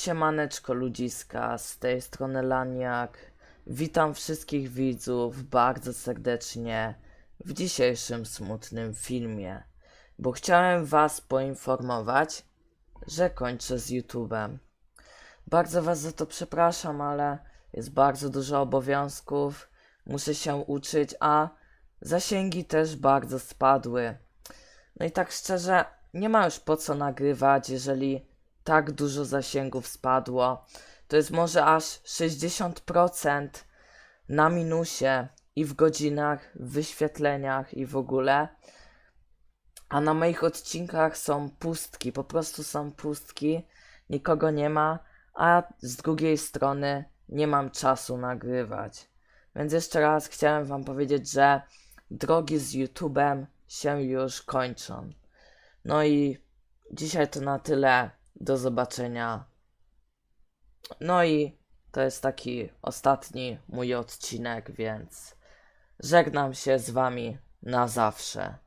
Siemaneczko ludziska, z tej strony Laniak. Witam wszystkich widzów bardzo serdecznie w dzisiejszym smutnym filmie, bo chciałem was poinformować, że kończę z YouTube'em. Bardzo was za to przepraszam, ale jest bardzo dużo obowiązków, muszę się uczyć, a zasięgi też bardzo spadły. No i tak szczerze, nie ma już po co nagrywać, jeżeli tak dużo zasięgów spadło. To jest może aż 60% na minusie i w godzinach, w wyświetleniach i w ogóle. A na moich odcinkach są pustki, po prostu są pustki, nikogo nie ma, a z drugiej strony nie mam czasu nagrywać. Więc jeszcze raz chciałem Wam powiedzieć, że drogi z YouTube'em się już kończą. No i dzisiaj to na tyle. Do zobaczenia. No i to jest taki ostatni mój odcinek, więc żegnam się z Wami na zawsze.